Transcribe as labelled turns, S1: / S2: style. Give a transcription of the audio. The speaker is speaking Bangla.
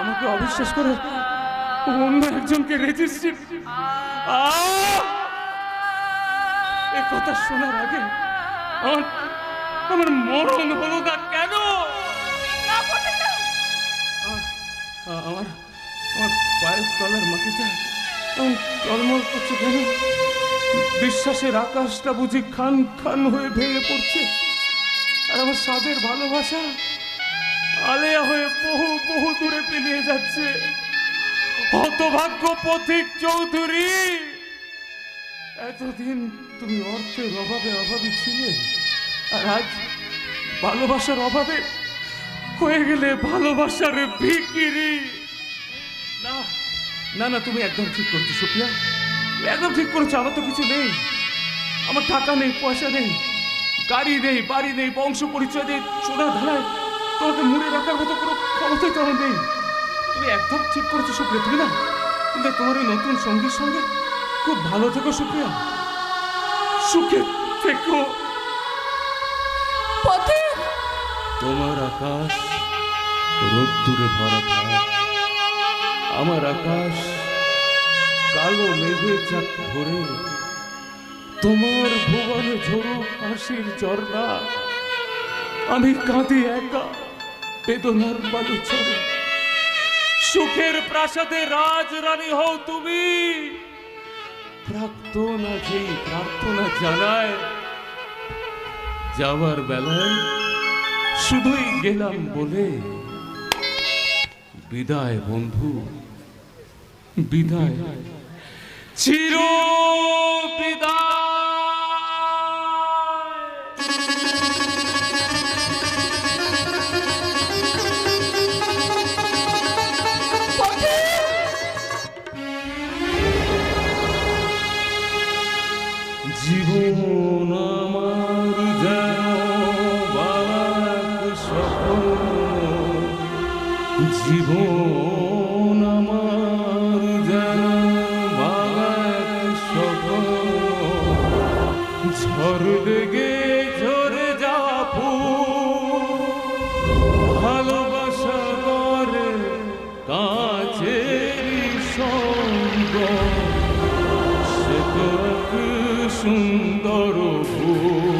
S1: আমাকে অবিশ্বাস করে অন্য একজনকে রেজিস্ট্রি এ কথা শোনার আগে আমার মরণ হলো না কেন? আমার আমার পায়ের তলার এমন টলমল করছে কেন? বিশ্বাসের আকাশটা বুঝি খান খান হয়ে ভেঙে পড়ছে। আর আমার সাদের ভালোবাসা আলেয়া হয়ে বহু বহু দূরে পেরিয়ে যাচ্ছে। হতভাগ্য পথিক চৌধুরী! এতদিন তুমি অর্থের অভাবে অভাবী ছিলে, আর আজ ভালোবাসার অভাবে হয়ে গেলে ভালোবাসার ভিকিরি। না না না, তুমি একদম ঠিক করছ, সুপ্রিয়া। একদম ঠিক করেছ, আমার তো কিছু নেই। আমার টাকা নেই, পয়সা নেই, গাড়ি নেই, বাড়ি নেই, বংশ পরিচয় নেই সোনা ধারায় তোমাকে মুড়ে রাখার মতো কোনো ক্ষমতাই তোমার নেই। তুমি একদম ঠিক করেছ সুপ্রিয়া তুমি না? কিন্তু তোমার ওই নতুন সঙ্গীর সঙ্গে খুব ভালো থেকো সুপ্রিয়া। সুখে থেকো। তোমার আকাশ রোদ্দুরে ভরা থাক। আমার আকাশ কালো মেঘে চাক ভরে। তোমার ভুবনে ঝোড়ো হাসির ঝর্ণা। আমি কাঁদি একা। বেদনার বালু ছড়ে সুখের প্রাসাদে রাজ রানী হও তুমি। প্রার্থনা যেই প্রার্থনা জানায়, যাওয়ার বেলায় শুধুই গেলাম বলে। বিদায় বন্ধু, বিদায়। চির বিদায়। জীবন আমার যেন ঝড় ঝরে যাওয়া ভালোবাসা করে তো সুন্দর ফুল।